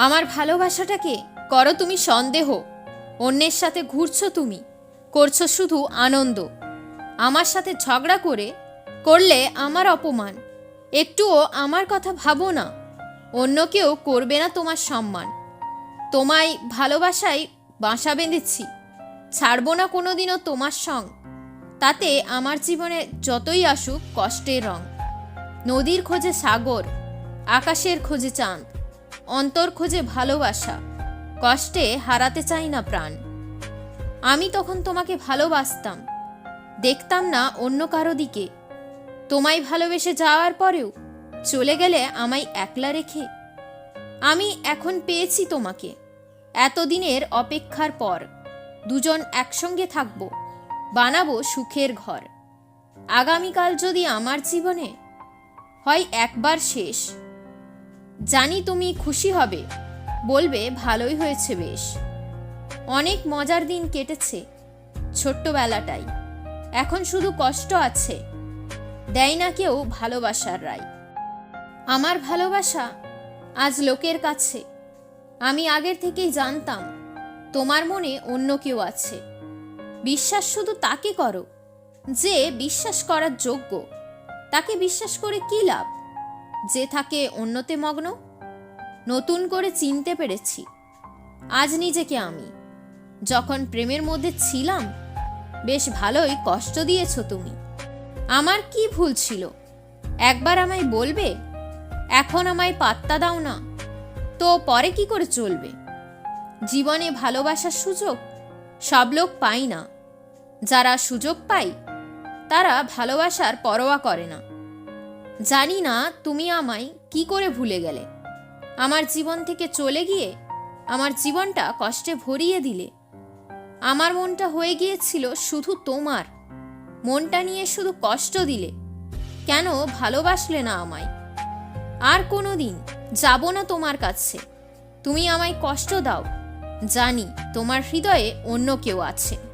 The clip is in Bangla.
আমার ভালোবাসাটাকে করো তুমি সন্দেহ। অন্যের সাথে ঘুরছো তুমি। করছ শুধু আনন্দ। আমার সাথে ঝগড়া করে করলে আমার অপমান। একটুও আমার কথা ভাবো না। অন্য কেউ করবে না তোমার সম্মান। তোমায় ভালোবাসায় বাসা বেঁধেছি। ছাড়বো না কোনোদিনও তোমার সং তাতে আমার জীবনে যতই আসুক কষ্টের রং। নদীর খোঁজে সাগর, আকাশের খোঁজে চাঁদ। অন্তর খোঁজে ভালোবাসা, কষ্টে হারাতে চাই না প্রাণ। আমি তখন তোমাকে ভালোবাসতাম, দেখতাম না অন্য কারও দিকে। তোমায় ভালোবেসে যাওয়ার পরেও চলে গেলে আমায় একলা রেখে। আমি এখন পেয়েছি তোমাকে, এতদিনের অপেক্ষার পর। দুজন একসঙ্গে থাকব, বানাবো সুখের ঘর। আগামীকাল যদি আমার জীবনে হয় একবার শেষ জানি তুমি খুশি হবে। বলবে, ভালোই হয়েছে বেশ। অনেক মজার দিন কেটেছে ছোট্টবেলাটাই। এখন শুধু কষ্ট আছে। দেয় না কেউ ভালোবাসার রায়। আমার ভালোবাসা আজ লোকের কাছে। আমি আগের থেকেই জানতাম, তোমার মনে অন্য কেউ আছে। বিশ্বাস শুধু তাকে করো, যে বিশ্বাস করার যোগ্য। তাকে বিশ্বাস করে কি লাভ? যে থাকে অন্যতে মগ্ন? নতুন করে চিনতে পেরেছি। আজ নিজেকে আমি। যখন প্রেমের মধ্যে ছিলাম, বেশ ভালোই কষ্ট দিয়েছ তুমি। আমার কি ভুল ছিল? একবার আমায় বলবে? এখন আমায় পাত্তা দাও না। তো পরে কি করে চলবে? জীবনে ভালোবাসার সুযোগ সব লোক পাই না। যারা সুযোগ পায়, তারা ভালোবাসার পরোয়া করে না। জানি না তুমি আমায় কি করে ভুলে গেলে। আমার জীবন থেকে চলে গিয়ে আমার জীবনটা কষ্টে ভরিয়ে দিলে। আমার মনটা হয়ে গিয়েছিল শুধু তোমার। মনটা নিয়ে শুধু কষ্ট দিলে। কেন ভালোবাসলে না আমায়? আর কোনো দিন যাব না তোমার কাছে। তুমি আমায় কষ্ট দাও। জানি তোমার হৃদয়ে অন্য কেউ আছে।